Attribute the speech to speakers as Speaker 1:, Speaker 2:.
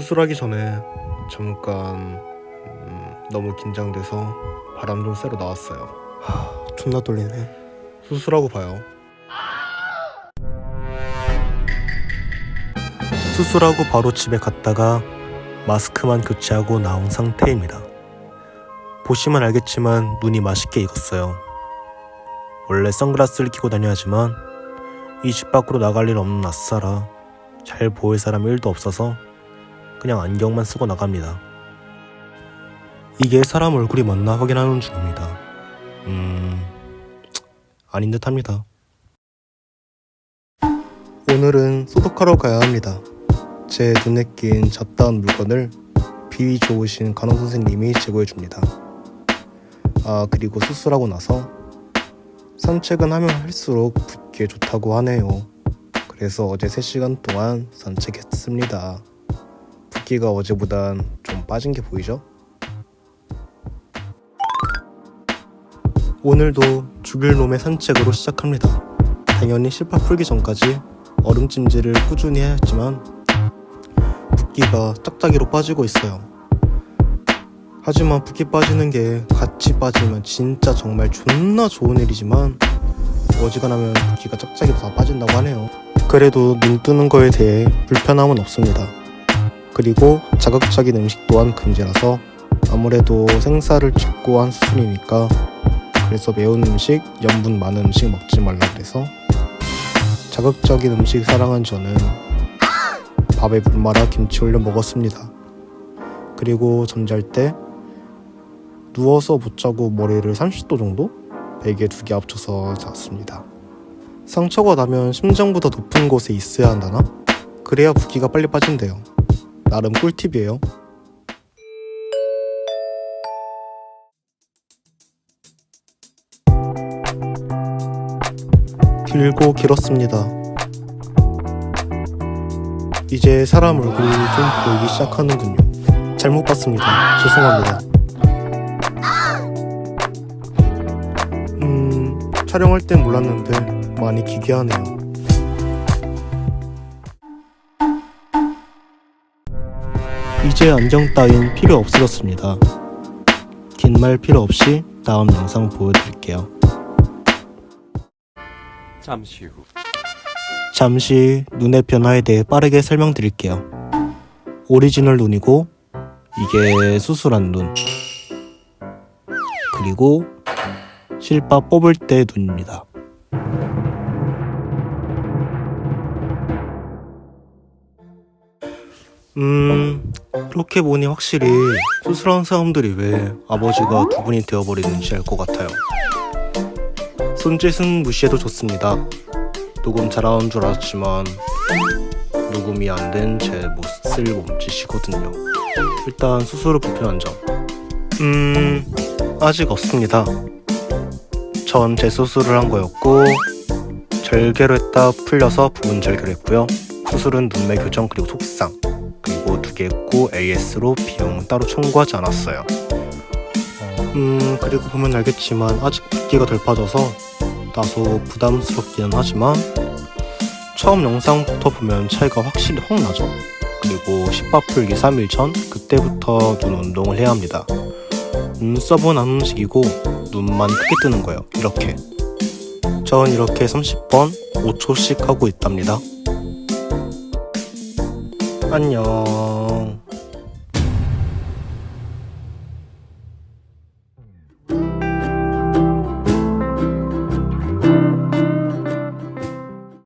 Speaker 1: 수술하기 전에 잠깐 음, 너무 긴장돼서 바람 좀 쐬러 나왔어요. 하, 존나 떨리네. 수술하고 봐요. 수술하고 바로 집에 갔다가 마스크만 교체하고 나온 상태입니다. 보시면 알겠지만 눈이 맛있게 익었어요. 원래 선글라스를 끼고 다녀야지만 이 집 밖으로 나갈 일 없는 아싸라 잘 보일 사람 1도 없어서 그냥 안경만 쓰고 나갑니다. 이게 사람 얼굴이 맞나 확인하는 중입니다. 음... 아닌 듯 합니다. 오늘은 소독하러 가야 합니다. 제 눈에 낀 잡다한 물건을 비위 좋으신 간호 선생님이 제거해 줍니다. 아, 그리고 수술하고 나서 산책은 하면 할수록 붓기에 좋다고 하네요. 그래서 어제 3시간 동안 산책했습니다. 붓기가 어제보단 좀 빠진 게 보이죠? 오늘도 죽일 놈의 산책으로 시작합니다. 당연히 실파 풀기 전까지 얼음 찜질을 꾸준히 해야 했지만 붓기가 짝짝이로 빠지고 있어요. 하지만 붓기 빠지는 게 같이 빠지면 진짜 정말 존나 좋은 일이지만 어지간하면 붓기가 짝짝이로 다 빠진다고 하네요. 그래도 눈 뜨는 거에 대해 불편함은 없습니다. 그리고 자극적인 음식 또한 금지라서 아무래도 생사를 찍고 한 수술이니까 그래서 매운 음식, 염분 많은 음식 먹지 말라 그래서 자극적인 음식 사랑한 저는 밥에 물 말아 김치 올려 먹었습니다. 그리고 잠잘 때 누워서 못 자고 머리를 30도 정도? 베개 두 개 합쳐서 잤습니다. 상처가 나면 심장보다 높은 곳에 있어야 한다나? 그래야 붓기가 빨리 빠진대요. 나름 꿀팁이에요. 길고 길었습니다. 이제 사람 얼굴이 좀 보이기 시작하는군요. 잘못 봤습니다. 죄송합니다. 음, 촬영할 땐 몰랐는데 많이 기괴하네요. 이제 안경 따윈 필요 없어졌습니다. 긴 말 필요 없이 다음 영상 보여드릴게요.
Speaker 2: 잠시 후.
Speaker 1: 잠시 눈의 변화에 대해 빠르게 설명드릴게요. 오리지널 눈이고 이게 수술한 눈. 그리고 실밥 뽑을 때 눈입니다. 음, 그렇게 보니 확실히 수술한 사람들이 왜 아버지가 두 분이 되어버리는지 알 것 같아요. 손짓은 무시해도 좋습니다. 녹음 잘하는 줄 알았지만 녹음이 안 된 제 못쓸 몸짓이거든요. 일단 수술을 불편한 점. 음, 아직 없습니다. 전 재수술을 한 거였고 절개로 했다 풀려서 부분 절개를 했고요. 수술은 눈매 교정 그리고 속상 그리고 두개 했고 AS로 비용은 따로 청구하지 않았어요. 음 그리고 보면 알겠지만 아직 붓기가 덜 빠져서 다소 부담스럽기는 하지만 처음 영상부터 보면 차이가 확실히 확 나죠. 그리고 10바 풀기 3일 전 그때부터 눈 운동을 해야 합니다. 눈썹은 안 움직이고 눈만 크게 뜨는 거예요. 이렇게. 전 이렇게 30번 5초씩 하고 있답니다. 안녕.